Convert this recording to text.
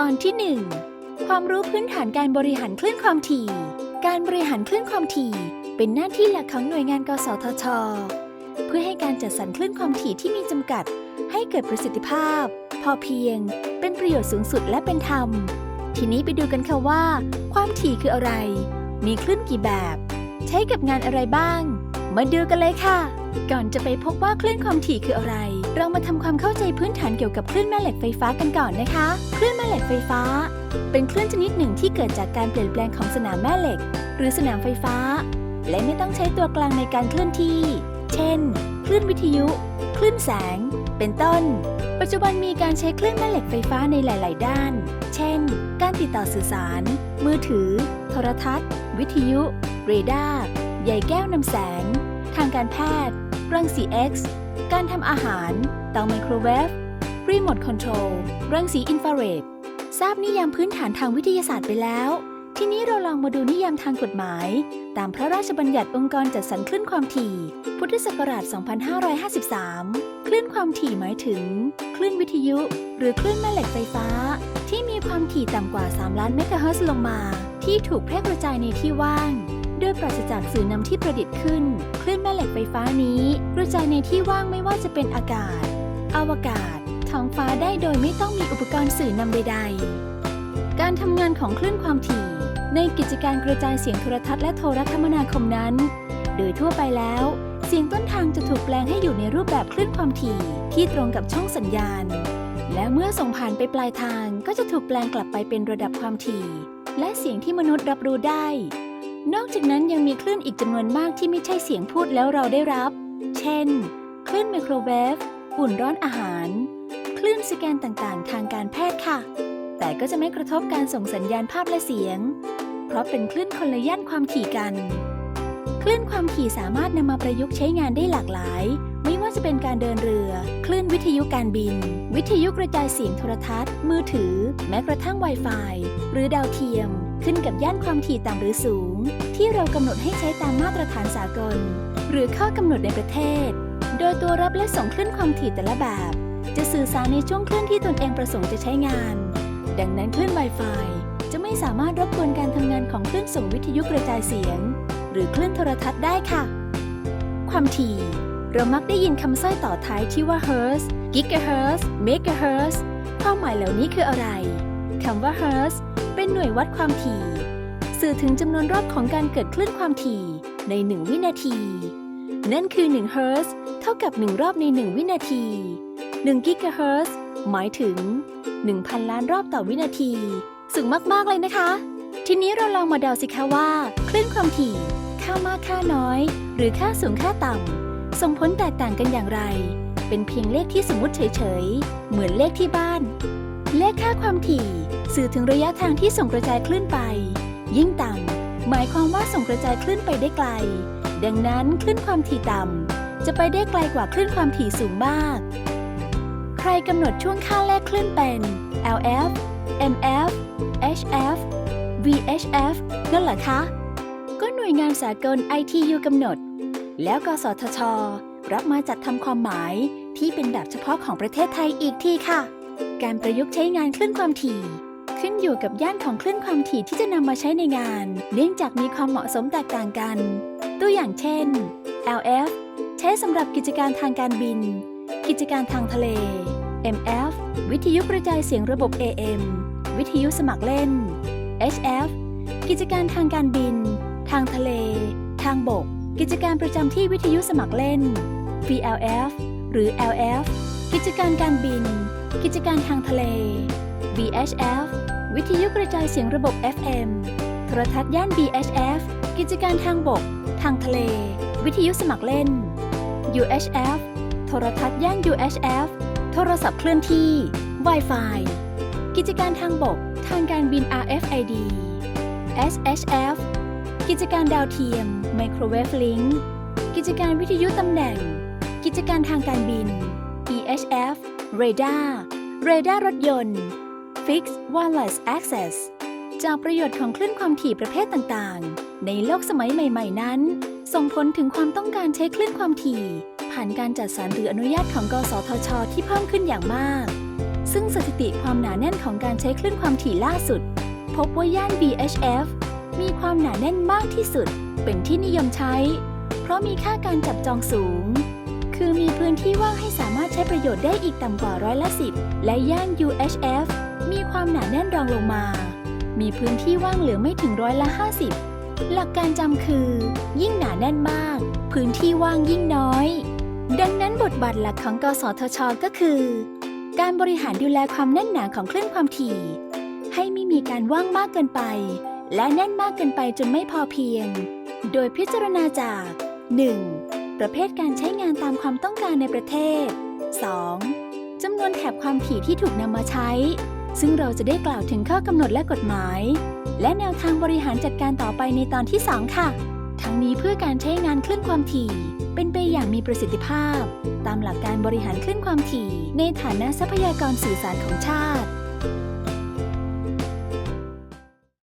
ตอนที่ 1 ความรู้พื้นฐานการบริหารคลื่นความถี่ การบริหารคลื่นความถี่ เป็นหน้าที่หลักของหน่วยงาน กสทช เพื่อให้การจัดสรรคลื่นความถี่ที่มีจำกัด ให้เกิดประสิทธิภาพ พอเพียง เป็นประโยชน์สูงสุดและเป็นธรรม ทีนี้ไปดูกันค่ะว่า ความถี่คืออะไร มีคลื่นกี่แบบ ใช้กับงานอะไรบ้าง มาดูกันเลยค่ะ ก่อนจะไปพบว่าคลื่นความถี่คืออะไร เรามาทำความเข้าใจพื้นฐานเกี่ยวกับคลื่นแม่เหล็กไฟฟ้ากันก่อนนะคะ คลื่นแม่เหล็กไฟฟ้า เป็นคลื่นชนิดหนึ่งที่เกิดจากการเปลี่ยนแปลงของสนามแม่เหล็ก หรือสนามไฟฟ้า และไม่ต้องใช้ตัวกลางในการเคลื่อนที่ เช่น คลื่นวิทยุ คลื่นแสง เป็นต้น ปัจจุบันมีการใช้คลื่นแม่เหล็กไฟฟ้าในหลาย ๆ ด้าน เช่น การติดต่อสื่อสาร มือถือ โทรทัศน์ วิทยุ เรดาร์ ใยแก้วนำแสง ทางการแพทย์ รังสี X การทำอาหาร เตาไมโครเวฟ รีโมทคอนโทรล รังสีอินฟราเรด ทราบนิยามพื้นฐานทางวิทยาศาสตร์ไปแล้ว ทีนี้เราลองมาดูนิยามทางกฎหมาย ตามพระราชบัญญัติองค์กรจัดสรรคลื่นความถี่ พุทธศักราช 2553 คลื่นความถี่หมายถึง คลื่นวิทยุ หรือคลื่นแม่เหล็กไฟฟ้า ที่มีความถี่ต่ำกว่า 3 ล้านเมกะเฮิรตซ์ลงมา ที่ถูกแพร่กระจายในที่ว่าง โดยปราศจากสื่อนำที่ประดิษฐ์ขึ้น คลื่นแม่เหล็กไฟฟ้านี้กระจายในที่ว่างไม่ว่าจะเป็นอากาศ อวกาศ ท้องฟ้าได้โดยไม่ต้องมีอุปกรณ์สื่อนำใด ๆ การทำงานของคลื่นความถี่ ในกิจการกระจายเสียงโทรทัศน์และโทรคมนาคมนั้น โดยทั่วไปแล้ว เสียงต้นทางจะถูกแปลงให้อยู่ในรูปแบบคลื่นความถี่ที่ตรงกับช่องสัญญาณ และเมื่อส่งผ่านไปปลายทางก็จะถูกแปลงกลับไปเป็นระดับความถี่ และเสียงที่มนุษย์รับรู้ได้ นอกจากนั้นยังมีคลื่นอีกจำนวนมากที่ไม่ใช่เสียงพูดแล้วเราได้รับ เช่น คลื่นไมโครเวฟ อุ่นร้อนอาหาร คลื่นสแกนต่างๆ ทางการแพทย์ค่ะ แต่ก็จะไม่กระทบการส่งสัญญาณภาพและเสียง เพราะเป็นคลื่นคนละย่านความถี่กัน คลื่นความถี่สามารถนำมาประยุกต์ใช้งานได้หลากหลาย ไม่ว่าจะเป็นการเดินเรือ คลื่นวิทยุการบิน วิทยุกระจายเสียงโทรทัศน์ มือถือ แม้กระทั่ง Wi-Fi หรือดาวเทียม ขึ้นกับย่านความถี่ต่ำหรือสูง ที่เรากำหนดให้ใช้ตามมาตรฐานสากล หรือข้อกำหนดในประเทศ โดยตัวรับและส่งคลื่นความถี่แต่ละแบบ จะสื่อสารในช่วงคลื่นที่ตนเองประสงค์จะใช้งาน ดังนั้นคลื่น Wi-Fi จะไม่สามารถรบกวนการทำงานของคลื่นส่งวิทยุกระจายเสียง หรือคลื่นโทรทัศน์ได้ค่ะ ความถี่เรามักได้ยินคำสร้อยต่อท้ายที่ว่า Hertz Gigahertz Megahertz ความหมายเหล่านี้คืออะไรคำว่า Hertz เป็นหน่วยวัดความถี่ สื่อถึงจำนวนรอบของการเกิดคลื่นความถี่ใน 1 วินาที นั่นคือ1 Hertz เท่ากับ 1 รอบใน 1 วินาที1 Gigahertz หมายถึง 1,000 ล้านรอบต่อวินาที สูงมาก ๆ เลยนะคะ ทีนี้เราลองมาเดาสิคะว่า คลื่นความถี่ค่ามากค่าน้อย หรือค่าสูงค่าต่ำส่งผลแตกต่างกันอย่างไร เป็นเพียงเลขที่สมมติเฉย ๆ เหมือนเลขที่บ้าน เลขค่าความถี่ สื่อถึงระยะทางที่ส่งกระจายคลื่นไป ยิ่งต่ำหมายความว่าส่งกระจายคลื่นไปได้ไกล ดังนั้นคลื่นความถี่ต่ำจะไปได้ไกลกว่าคลื่นความถี่สูงมาก ใครกำหนดช่วงค่าแลกคลื่นเป็น LF MF HF VHF นั่นเหรอคะ ก็หน่วยงานสากล ITU กำหนด แล้วกสทช รับมาจัดทำความหมายที่เป็นแบบเฉพาะของประเทศไทยอีกทีค่ะ การประยุกต์ใช้งานคลื่นความถี่ ขึ้นอยู่กับย่านของคลื่นความถี่ที่จะนำมาใช้ในงาน เนื่องจากมีความเหมาะสมแตกต่างกัน ตัวอย่างเช่น LF ใช้สำหรับกิจการทางการบิน กิจการทางทะเล MF วิทยุกระจายเสียงระบบ AM วิทยุสมัครเล่น HF กิจการทางการบิน ทางทะเล ทางบก กิจการประจำที่วิทยุสมัครเล่น VLF หรือ LF กิจการการบิน กิจการทางทะเล VHF วิทยุกระจายเสียงระบบ FM โทรทัศน์ย่าน VHF กิจการทางบก ทางทะเล วิทยุสมัครเล่น UHF โทรทัศน์ย่าน UHF โทรศัพท์เคลื่อนที่ Wi-Fi กิจการทางบก ทางการบิน RFID SHF กิจการดาวเทียม Microwave Link กิจการวิทยุตำแหน่ง กิจการทางการบิน EHF Radar Radar รถยนต์ Fixed Wireless Access จากประโยชน์ของคลื่นความถี่ประเภทต่างๆ ในโลกสมัยใหม่ ๆ นั้น ส่งผลถึงความต้องการใช้คลื่นความถี่ ผ่านการจัดสรรหรืออนุญาตของกสทช ที่เพิ่มขึ้นอย่างมาก ซึ่งสถิติความหนาแน่นของการใช้คลื่นความถี่ล่าสุด พบว่าย่าน VHF มีความหนาแน่นมากที่สุด เป็นที่นิยมใช้ เพราะมีค่าการจับจองสูง คือมีพื้นที่ว่างให้สามารถใช้ประโยชน์ได้อีกต่ำกว่าร้อยละ10และย่าน UHF มีความหนาแน่นรองลงมา มีพื้นที่ว่างเหลือไม่ถึงร้อยละ 50 หลักการจำคือ ยิ่งหนาแน่นมาก พื้นที่ว่างยิ่งน้อย ดังนั้นบทบาทหลักของกสทช ก็คือ การบริหารดูแลความแน่นหนาของคลื่นความถี่ ให้ไม่มีการว่างมากเกินไป และแน่นมากเกินไปจนไม่พอเพียง โดยพิจารณาจาก 1. ประเภทการใช้งานตามความต้องการในประเทศ 2. จำนวนแถบความถี่ที่ถูกนำมาใช้ ซึ่งเราจะได้กล่าวถึงข้อกำหนดและกฎหมาย และแนวทางบริหารจัดการต่อไปในตอนที่ 2 ค่ะ ทั้งนี้เพื่อการใช้งานคลื่นความถี่ เป็นไปอย่างมีประสิทธิภาพ ตามหลักการบริหารคลื่นความถี่ ในฐานะทรัพยากรสื่อสารของชาติ